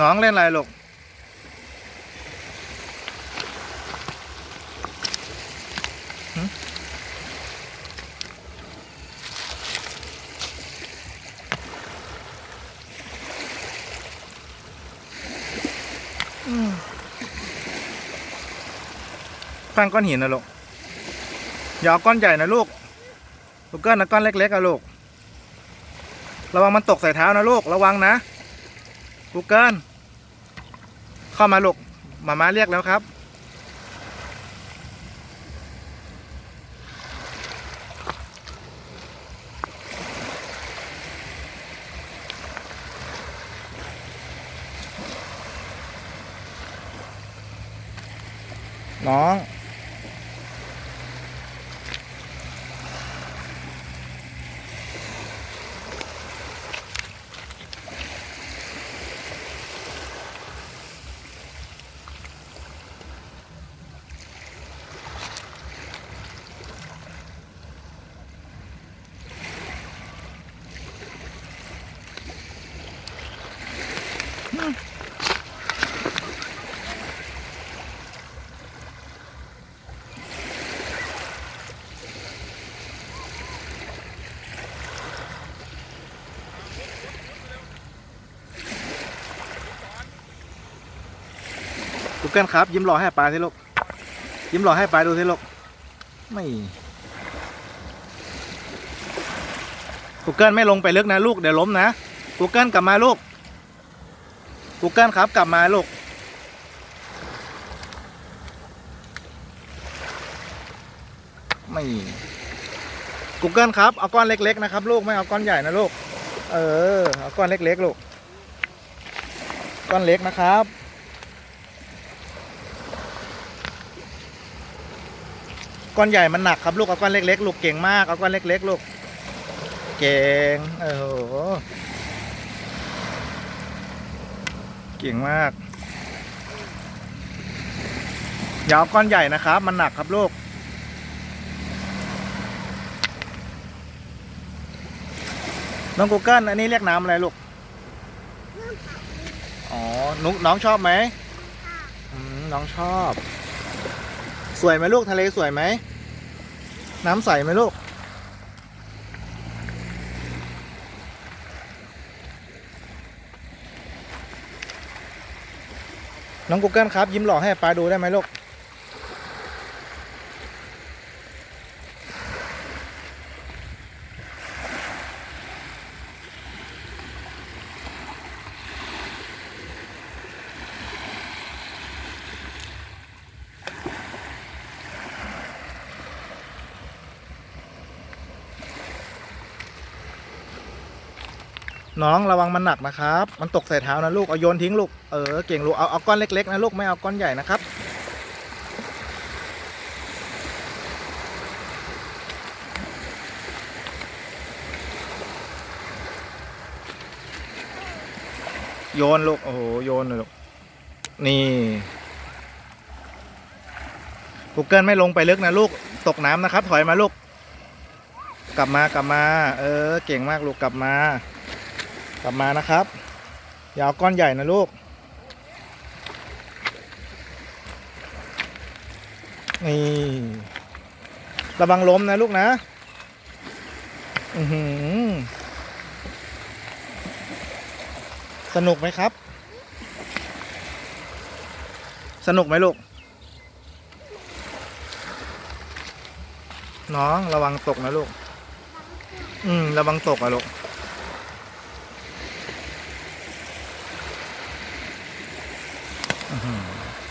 น้องเล่นอะไรลูกตั้งก้อนหินนะลูกอย่าเอาก้อนใหญ่นะลูกลูกเกิลนะก้อนเล็กๆอะลูก ระวังมันตกใส่เท้านะลูก ระวังนะกูเกิล เข้ามาลูกมามาเรียกแล้วครับ น้อง กูเกิลครับ ยิ้มรอให้ปลาสิลูก ยิ้มรอให้ปลาดูสิลูก ไม่กูเกิลไม่ลงไปลึกนะลูกเดี๋ยวล้มนะกูเกิลกลับมาลูกกูเกิลครับกลับมาลูกไม่กูเกิลครับเอาก้อนเล็กๆนะครับ ลูกไม่เอาก้อนใหญ่นะลูก เออเอาก้อนเล็กๆลูก ก้อนเล็กนะครับ ก้อนใหญ่มันหนักครับลูกเอาก้อนเล็กๆลูกเก่งมากเอาก้อนเล็กๆลูกเก่งโอ้โหเก่งมากอย่าเอาก้อนใหญ่นะครับ มันหนักครับลูกน้องกูเกิลอันนี้เรียกน้ำอะไรลูกอ๋อนุน้องชอบไหมอืมน้องชอบ สวยไหมลูกทะเลสวยไหม น้ำใสไหมลูก น้องกูเกิลครับ ยิ้มหล่อให้ปลาดูได้ไหมลูก น้องระวังมันหนักนะครับ มันตกใส่เท้านะลูก เอาโยนทิ้งลูก เออ เก่งลูก เอาเอาก้อนเล็กๆนะลูก ไม่เอาก้อนใหญ่นะครับ โยนลูก โอ้โห โยนเลยลูก นี่กูเกิลไม่ลงไปลึกนะลูก ตกน้ำนะครับ ถอยมาลูก กลับมากลับมา เออ เก่งมากลูก กลับมา กลับมานะครับ อย่าเอาก้อนใหญ่นะลูก นี่ระวังล้มนะลูกนะ อือหือ สนุกไหมครับ สนุกไหมลูก น้องระวังตกนะลูก อืม ระวังตกอะลูก Mm-hmm.